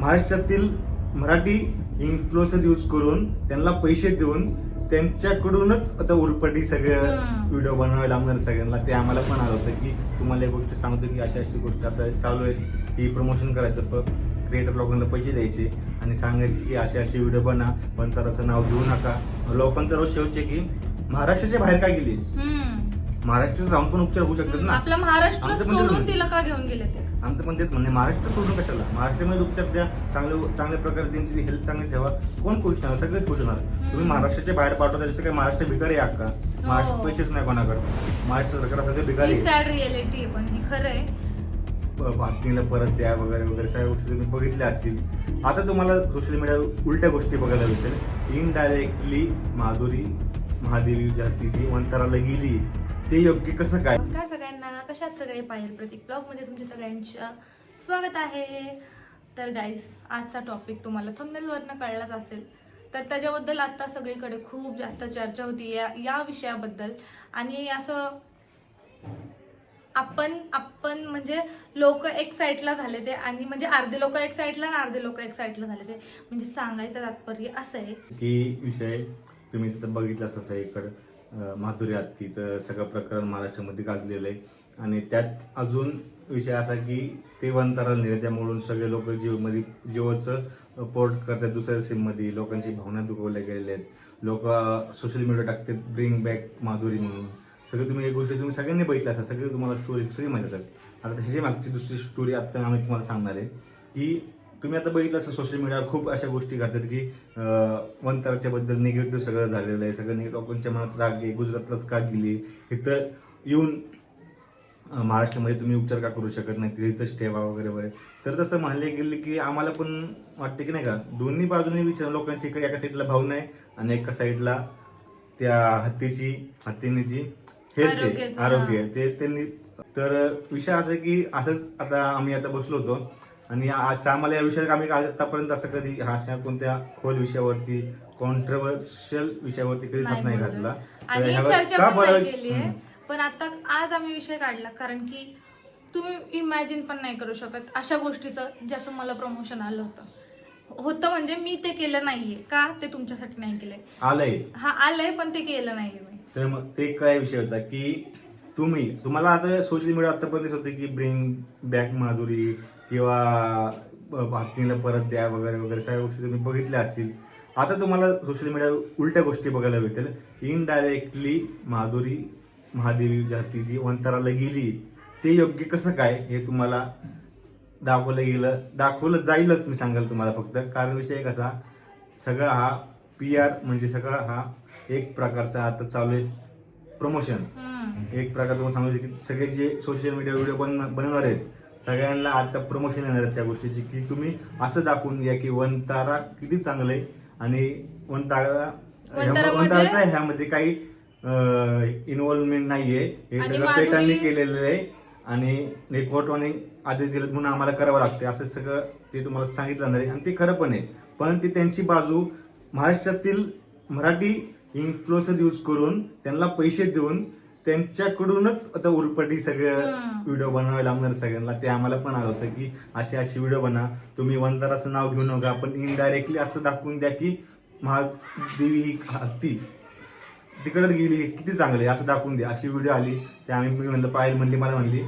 महाराष्ट्रातील Marathi influencer use करून त्यांना पैसे देऊन त्यांच्याकडूनच आता उरपटी सगळं. व्हिडिओ बनवावे लागणार सगळ्यांना ते आम्हाला पण आलं होतं की तुम्हाला एक गोष्ट सांगतो की अशी अशी गोष्ट आता चालू आहे की प्रमोशन करायचं क्रिएटर लोकांना पैसे द्यायचे आणि सांगायचे की अशी अशी व्हिडिओ बना पण तराचं नाव घेऊ नका लोकांचा रोज शेवटचे की महाराष्ट्राच्या बाहेर काय गेली. महाराष्ट्रात राहून पण उपचार होऊ शकतात ना. आपलं महाराष्ट्र आमचं पण तेच सोडून म्हणणं. तिला का घेऊन गेले ते? आमचं पण तेच म्हणणे महाराष्ट्र सोडून कशाला? महाराष्ट्रामध्ये उपचार द्या चांगले चांगल्या प्रकारे त्यांची हेल्थ चांगली ठेवा. कोण खुश होणार सगळेच खुश होणार. तुम्ही महाराष्ट्राच्या बाहेर पाठवता जसं काय महाराष्ट्र भिकारी आहे अक्का महाराष्ट्र पैसेच नाही कोणाकडे. महाराष्ट्र सरकार सगळं भिकारी ही आहे. सॅड रिअलिटी आहे पण हे खरं आहे. परत द्या वगैरे वगैरे सगळ्या गोष्टी तुम्ही बघितल्या असतील. आता तुम्हाला सोशल मीडियावर उलट्या गोष्टी बघायला भेटेल. इनडायरेक्टली माधुरी महादेवी जातीची वंतराला गेली. ते योग्य कसं काय? नमस्कार सगळ्यांना. कशात सगळे पायल? प्रतीक ब्लॉगमध्ये तुमच्या सगळ्यांचं स्वागत आहे. तर गाईज आजचा टॉपिक तुम्हाला थंबनेल वरनं कळलाच असेल. तर त्याच्याबद्दल आता सगळीकडे खूप जास्त चर्चा होती या या विषयाबद्दल. आणि असं आपण आपण म्हणजे लोक एक साईडला झाले ते आणि म्हणजे अर्धे लोक एक साईडला आणि अर्धे लोक एक साईडला झाले ते. म्हणजे सांगायचं तात्पर्य असं आहे. की विषय तुम्ही तिथं बघितलं असं इकडं. माधुरी हत्तीचं सगळं प्रकरण महाराष्ट्रामध्ये गाजलेलं आहे. आणि त्यात अजून विषय असा की ते वंतारा नेले त्यामुळं सगळे लोक जीवमध्ये जीवाचं पोर्ट करतात दुसऱ्या सिममध्ये. लोकांची भावना दुखवल्या गेलेल्या आहेत. लोक सोशल मीडिया टाकतात ब्रिंग बॅक माधुरी म्हणून. सगळं तुम्ही एक गोष्ट तुम्ही सगळ्यांनी बघितलं असा सगळे तुम्हाला स्टोरी सगळी माहिती असेल. आता ह्याची मागची दुसरी स्टोरी आता आम्ही तुम्हाला सांगणार आहे की तुम्ही आता बघितलं असेल सोशल मीडियावर खूप अशा गोष्टी घडतात की वंतराच्या बद्दल निगेटिव्ह सगळं झालेलं आहे. सगळं निगेटिव्ह लोकांच्या मनात राग आहे गुजरातलाच का गेली? इथं येऊन महाराष्ट्रामध्ये तुम्ही उपचार का करू शकत नाही? तिथे इथंच ठेवा वगैरे वगैरे. तर तसं म्हणले गेले की आम्हाला पण वाटते की नाही का दोन्ही बाजूने विचार लोकांच्या इकडे एका साईडला भावना आहे आणि एका साईडला त्या हत्तीची हत्तीनीची हेल्थ आहे आरोग्याचं, आरोग्य आहे. ते त्यांनी तर विषय असा आहे की असंच आता आम्ही आता बसलो होतो. आणि आज आम्हाला या विषयात आम्ही आतापर्यंत असं कधी हा अशा कोणत्या खोल विषयावरती कॉन्ट्रोवर्शियल विषयावरती कधीच हात नाही. घातला? आणि चर्चा पण नाही बोलायचं? केली आहे. हम्म. पण आता आज आम्ही विषय काढला कारण की तुम्ही इमॅजिन पण नाही करू शकत अशा गोष्टीचं ज्याचं मला प्रमोशन आलं होतं. होतं म्हणजे मी ते केलं नाहीये. का? ते तुमच्यासाठी नाही केलंय. आलंय. हा आलंय पण ते केलं नाहीये मी. तर मग ते काय विषय होता की तुम्ही तुम्हाला आता सोशल मीडिया आतापर्यंत होते की ब्रिंग बॅक माधुरी किंवा हत्तीला परत द्या वगैरे वगैरे सगळ्या गोष्टी तुम्ही बघितल्या असतील. आता तुम्हाला सोशल मीडियावर उलट्या गोष्टी बघायला भेटेल. इनडायरेक्टली माधुरी महादेवी जातीची वंतराला गेली ते योग्य कसं काय हे तुम्हाला दाखवलं गेलं दाखवलं जाईलच मी सांगाल तुम्हाला फक्त. कारण विषय कसा सगळा हा पी आर म्हणजे सगळा हा एक प्रकारचा आता चालू आहे प्रमोशन. एक प्रकार तुम्हाला सांगू शकतो की सगळे जे सोशल मीडिया व्हिडिओ बन बनवणार आहेत सगळ्यांना आता प्रमोशन येणार आहे त्या गोष्टीची की तुम्ही असं दाखवून घ्या की वनतारा किती चांगलं आहे आणि वनतारा वनतारामध्ये- वनताराचा ह्यामध्ये काही इन्व्हॉल्वमेंट नाहीये. हे सगळं पेटांनी केलेलं आहे आणि हे कोर्टवाने आदेश दिलेत म्हणून आम्हाला करावं लागते असं सगळं ते तुम्हाला सांगितलं जाणार आहे आणि ते खरं पण आहे. पण ती त्यांची बाजू महाराष्ट्रातील मराठी इन्फ्लुएन्सर यूज करून त्यांना पैसे देऊन त्यांच्याकडूनच आता उरपटी सगळं. व्हिडिओ बनवावे लागणार सगळ्यांना. ते आम्हाला पण आलं होतं की अशी अशी व्हिडिओ बना. तुम्ही वंतराचं नाव घेऊ नका पण इनडायरेक्टली असं दाखवून द्या की महादेवी ही हत्ती तिकडे गेली किती चांगली असं दाखवून द्या. अशी व्हिडिओ आली ते आम्ही मी म्हणलं पायल म्हणली मला म्हणली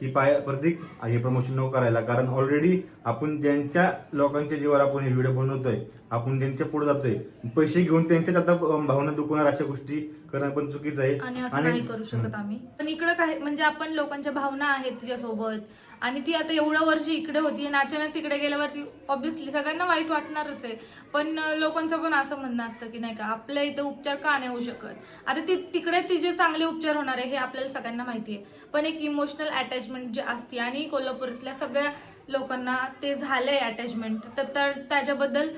की पाय प्रतीक हे प्रमोशन नको करायला कारण ऑलरेडी आपण ज्यांच्या लोकांच्या जीवावर आपण हे व्हिडिओ बनवतोय आपण ज्यांच्या पुढे जातोय पैसे घेऊन त्यांच्याच आता भावना दुखवणार अशा गोष्टी करणं पण चुकीचं आहे आणि असं नाही करू शकत आम्ही. पण इकडे काय म्हणजे आपण लोकांच्या भावना आहेत तिच्यासोबत. आणि ती आता एवढं वर्ष इकडे होती आणि अचानक तिकडे गेल्यावरती ऑब्विसली सगळ्यांना वाईट वाटणारच आहे. पण लोकांचं पण असं म्हणणं असतं की नाही का आपल्या इथे उपचार का नाही होऊ शकत? आता ती तिकडे तिचे चांगले उपचार होणार आहे हे आपल्याला सगळ्यांना माहिती आहे. पण एक इमोशनल अटॅचमेंट जे असते आणि कोल्हापुरातल्या सगळ्या लोकांना ते झालंय अटॅचमेंट तर त्याच्याबद्दल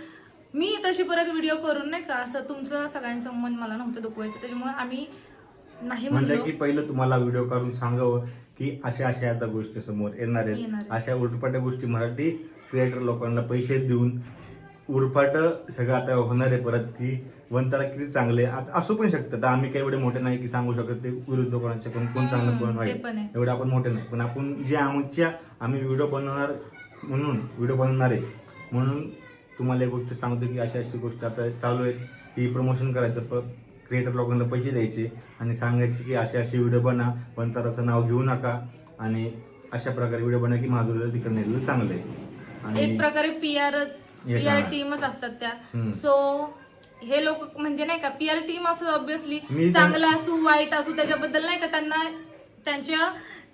मी तशी परत व्हिडिओ करून नाही का असं तुमचं सगळ्यांचं मन मला नव्हतं दुखवायचं त्याच्यामुळे आम्ही नाही म्हणलं म्हणलो. की पहिलं तुम्हाला व्हिडिओ काढून सांगावं की अशा अशा आता गोष्टी समोर येणार येणार आहेत. आहेत. अशा उलटपाट्या गोष्टी मराठी क्रिएटर लोकांना पैसे देऊन उरपाट सगळं आता होणार आहे परत की वंताला किती चांगले आता असू पण शकतं. आता आम्ही काही एवढे मोठे नाही की सांगू शकत ते विरुद्ध कोणाचे कोण कोण चांगलं हम्म, कोण ते वाईट पण आहे. एवढे आपण मोठे नाही. पण आपण जे आमच्या आम्ही व्हिडिओ बनवणार म्हणून व्हिडिओ बनवणार आहे. म्हणून तुम्हाला एक गोष्ट सांगतो की अशी अशी गोष्ट आता चालू आहे की प्रमोशन करायचं क्रिएटर लोकांना पैसे द्यायचे आणि सांगायचे की असे असे व्हिडिओ बना वंताराचं नाव घेऊ नका आणि अशा प्रकारे व्हिडिओ बना की माधुरीला तिकडे नेलेलं चांगलं आहे एक प्रकारे पीआरच पीआर. टीमच असतात त्या. सो हे लोक म्हणजे नाही का पीआर टीम असं ऑब्विसली चांगलं असू वाईट असू त्याच्याबद्दल नाही का त्यांना त्यांच्या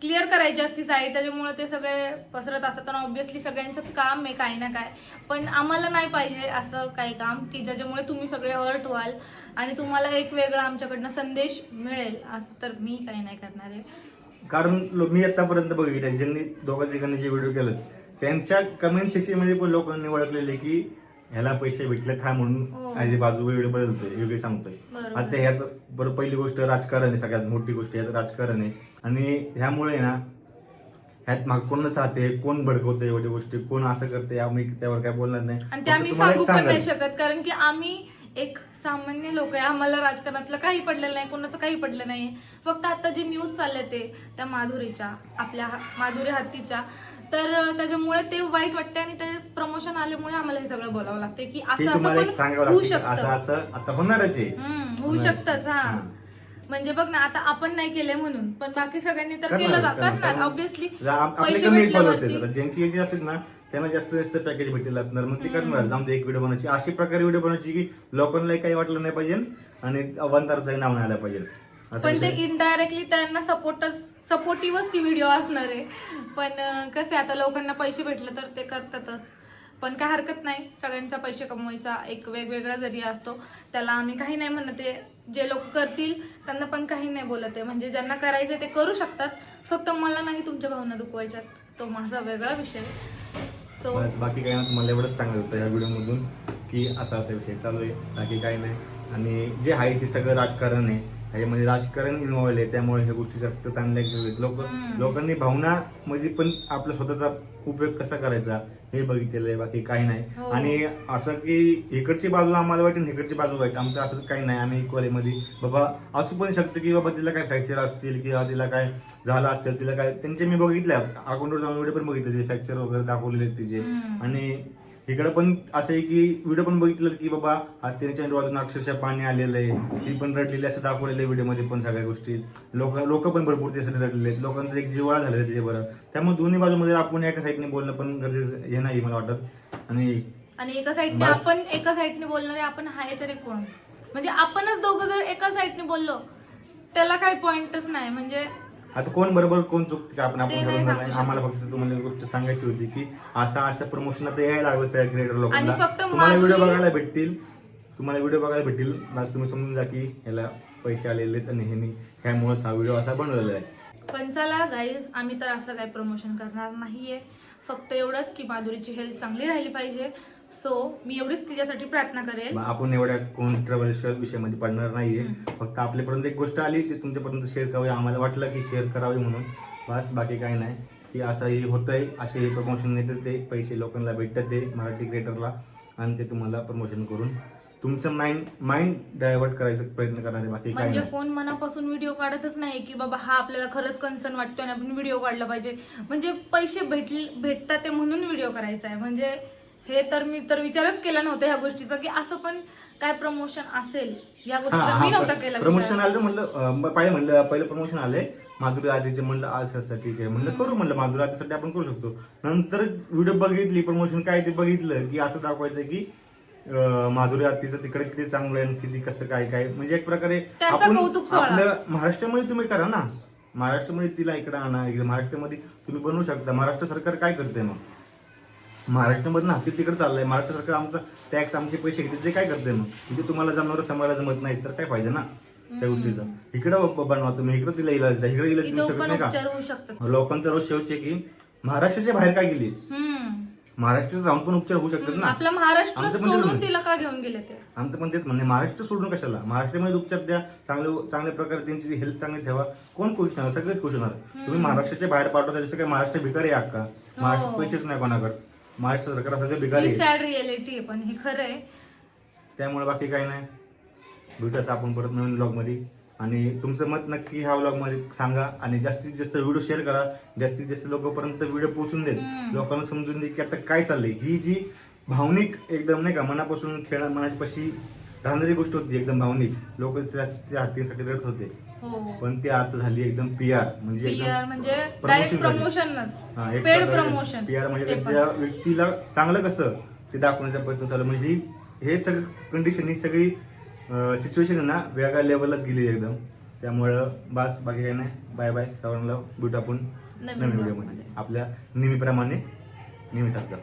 क्लिअर करायची असती साईड त्याच्यामुळे ते सगळे पसरत असतात. आणि ऑब्व्हियसली सगळ्यांचं काम आहे काही ना काय. पण आम्हाला नाही पाहिजे असं काही काम की ज्याच्यामुळे तुम्ही सगळे हर्ट व्हाल आणि तुम्हाला एक वेगळा आमच्याकडनं संदेश मिळेल. असं तर मी काही नाही करणार आहे. कारण लो- मी आतापर्यंत बघितलं ज्यांनी दोघा तिघांनी जे व्हिडिओ केलेत त्यांच्या कमेंट सेक्शनमध्ये पण लोकांनी ओळखलेले की ह्याला पैसे भेटले काय हो. म्हणून माझी बाजू वेगळी बदलतोय वेगळी सांगतोय. आता ह्यात बरं पहिली गोष्ट राजकारण आहे सगळ्यात मोठी गोष्ट ह्यात राजकारण आहे आणि ह्यामुळे ना ह्यात माग कोण चाहते कोण भडकवते एवढी गोष्टी कोण असं करते आम्ही त्यावर काय बोलणार नाही आणि ते आम्ही सांगू पण नाही सांगायचं. शकत कारण की आम्ही एक सामान्य लोक आहे आम्हाला राजकारणातलं काही पडलेलं नाही कोणाचं काही पडलं नाही फक्त आता जे न्यूज चालले ते त्या माधुरीच्या आपल्या हा- माधुरी हत्तीच्या तर त्याच्यामुळे ते वाईट वाटते आणि ते प्रमोशन आल्यामुळे आम्हाला हे सगळं बोलावं लागते की असं असं तुम्हाला एक पण सांगावं होऊ लागतं की असं शकतं. असं आता होणारच आहे. हम्म, होऊ होणार. शकतच हा. हा. म्हणजे बघ ना आता आपण नाही केले म्हणून पण बाकी सगळ्यांनी तर केलं जा- करणार. करणार कारण ऑब्विसली आप- आपले पैसे कमी फॉलोअर्स भेटल्यावरती आहेत ज्यांची याची असेल ना त्यांना जास्त जास्त पॅकेज भेटेल असणार. मग ते करणार. जाऊन एक व्हिडिओ बनवायची. अशी प्रकारे व्हिडिओ बनवायची की लोकांना काही वाटलं नाही पाहिजे आणि अवंतारचंही नाव नाही आलं पाहिजे. पण ते. इनडायरेक्टली त्यांना सपोर्टच सपोर्टिव्हच ती व्हिडिओ असणार आहे. पण कसं आता लोकांना पैसे भेटले तर ते करतातच. पण काय हरकत नाही. सगळ्यांचा पैसे कमवायचा एक वेगवेगळा जरिया असतो त्याला आम्ही काही नाही म्हणत आहे. जे लोक करतील त्यांना पण काही नाही बोलत आहे. म्हणजे ज्यांना करायचं ते करू शकतात. फक्त मला नाही तुमच्या भावना दुखवायच्यात. तो माझा वेगळा विषय. सो बस बाकी काही नाही. तुम्हाला एवढंच सांगत होतं या व्हिडिओ मधून की असा असा विषय चालू आहे. बाकी काही नाही. आणि जे आहे ते सगळं राजकारण आहे. ह्याच्यामध्ये राजकारण इन्व्हॉल्व आहे त्यामुळे ह्या गोष्टी जास्त ताणल्या गेलेत लोक. लोकांनी भावना मध्ये पण आपला स्वतःचा उपयोग कसा करायचा हे बघितलेलं आहे बाकी काही नाही हो. आणि असं की इकडची बाजू आम्हाला वाईट आणि इकडची बाजू वाईट आमचं असं काही नाही आम्ही इक्वलमध्ये बाबा असू पण शकतं की बाबा तिला काय फ्रॅक्चर असतील किंवा तिला काय झालं असेल तिला काय त्यांचे मी बघितले अकाउंटवर जाऊन व्हिडिओ पण बघितले फ्रॅक्चर वगैरे दाखवलेले तिचे. आणि इकडे पण असं आहे की व्हिडिओ पण बघितलं की बाबा तिच्या डोळ्यातून अक्षरशः पाणी आलेलं आहे. ती पण रडलेली असं दाखवलेलं आहे व्हिडिओमध्ये पण सगळ्या गोष्टी. लोक लोक पण भरपूर त्यासाठी रडलेले आहेत. लोकांचं एक जिवाळा झालेला आहे त्याच्या बरं त्यामुळे दोन्ही बाजूमध्ये आपण एका साईडने बोलणं पण गरजेचं हे नाही मला वाटत. आणि आणि एका साईडने बस. आपण एका साईडने बोलणारे आपण आहे तरी कोण? म्हणजे आपणच दोघं जर एका साईडने बोललो त्याला काही पॉइंटच नाही. म्हणजे आता कोण बरोबर कोण चुकते का आपण आपण नाही आम्हाला फक्त तुम्हाला गोष्ट सांगायची होती की असं असं प्रमोशन आता यायला लागलं सगळ्या क्रिएटर लोकांना. तुम्हाला व्हिडिओ बघायला भेटतील. तुम्हाला व्हिडिओ बघायला भेटतील. बस तुम्ही समजून जा की ह्याला पैसे आलेले आणि ह्यानी ह्यामुळेच हा व्हिडिओ असा बनवलेला आहे. पण चला गाईज आम्ही तर असं काही प्रमोशन करणार नाहीये. फक्त एवढंच की माधुरीची हेल्थ चांगली राहिली पाहिजे. सो मी एवढीच तिच्यासाठी प्रार्थना करेल. आपण एवढ्या कॉन्ट्रवर्शियल विषयामध्ये पडणार नाहीये. फक्त आपल्यापर्यंत एक गोष्ट आली ती तुमच्यापर्यंत शेअर करावी. आम्हाला वाटलं की शेअर करावी म्हणून. बस बाकी काही नाही. की असंही होतंय असे हे प्रमोशन येतं ते पैसे लोकांना भेटतात ते मराठी क्रिएटरला आणि ते तुम्हाला प्रमोशन करून तुमचं माइंड माइंड डायव्हर्ट करायचा प्रयत्न करणार बाकी म्हणजे कोण मनापासून व्हिडिओ काढतच नाही की बाबा हा आपल्याला खरंच कन्सर्न वाटतोय आणि आपण व्हिडिओ काढला पाहिजे. म्हणजे पैसे भेटले भेटतात ते म्हणून व्हिडिओ करायचा आहे. म्हणजे हे तर मी तर विचारच केला नव्हता ह्या गोष्टीचा की असं पण काय प्रमोशन असेल? या गोष्टीचा मी नव्हता केला प्रमोशन. आलं म्हणलं अं, पहिले म्हणलं पहिलं प्रमोशन आलंय. माधुरी आधीचे म्हणलं असं ठीक आहे म्हणलं करू म्हणलं माधुरी आधीसाठी आपण करू शकतो. नंतर व्हिडिओ बघितली प्रमोशन काय ते बघितलं की असं दाखवायचं की माधुरी आतीचं तिकडे किती चांगलं आहे किती कसं काय काय? म्हणजे एक प्रकारे सोहळा. आपल्या महाराष्ट्रामध्ये तुम्ही करा ना. महाराष्ट्रामध्ये तिला इकडे आणा महाराष्ट्रामध्ये तुम्ही बनवू शकता. महाराष्ट्र सरकार काय करते मग? महाराष्ट्रामध्ये ना ते तिकडे चाललंय. महाराष्ट्र सरकार आमचा टॅक्स आमचे पैसे घेते ते काय करते मग? तिथे तुम्हाला जनावर सांभाळायला जमत नाही तर काय पाहिजे ना? त्या गोष्टीचं. इकडं बनवा तुम्ही इकडं तिला इलाज द्या इकडे इलाज देऊ शकत नाही का? लोकांचा रोज शेवटचे की महाराष्ट्राच्या बाहेर काय गेली. महाराष्ट्रात राहून पण उपचार होऊ शकतात ना? आपलं महाराष्ट्र आमचं पण तेच सोडून. तिला का घेऊन गेले ते? आमचं पण तेच म्हणणे महाराष्ट्र सोडून कशाला? महाराष्ट्रामध्ये उपचार द्या चांगले चांगल्या प्रकारे त्यांची हेल्थ चांगली ठेवा. कोण खुश होणार सगळेच खुश होणार तुम्ही महाराष्ट्राच्या बाहेर पाठवता जसं काय महाराष्ट्र भिकारी आहे अक्का. महाराष्ट्र पैसेच नाही कोणाकडे. महाराष्ट्र सरकार सगळं ही आहे. सॅड रियालिटी आहे पण हे खरं आहे. त्यामुळे बाकी काही नाही. भेटत आपण परत नवीन ब्लॉगमध्ये आणि तुमचं मत नक्की ह्या ब्लॉगमध्ये सांगा आणि जास्तीत जास्त व्हिडिओ शेअर करा. जास्तीत जास्त लोकांपर्यंत व्हिडिओ पोहोचून देत. हम्म. लोकांना समजून दे की आता काय चाललंय. ही जी भावनिक एकदम नाही का मनापासून खेळ मनापाशी राहणारी गोष्ट होती एकदम भावनिक. लोक त्या हत्तीसाठी रडत होते. पण ते आता झाली एकदम पी आर म्हणजे PR म्हणजे डायरेक्ट. प्रमोशनच हा, पेड प्रमोशन PR म्हणजे ते कसं पण. त्या व्यक्तीला चांगलं कसं ते दाखवण्याचा प्रयत्न चालू म्हणजे ही- हे सगळं कंडिशन ही सगळी सिच्युएशन ना वेगळ्या लेवललाच गेली एकदम. त्यामुळं बस बाकी काही नाही. बाय बाय सर्वांना भेटू आपण नवीन व्हिडिओमध्ये मध्ये. आपल्या नेहमीप्रमाणे नेहमीसारखं.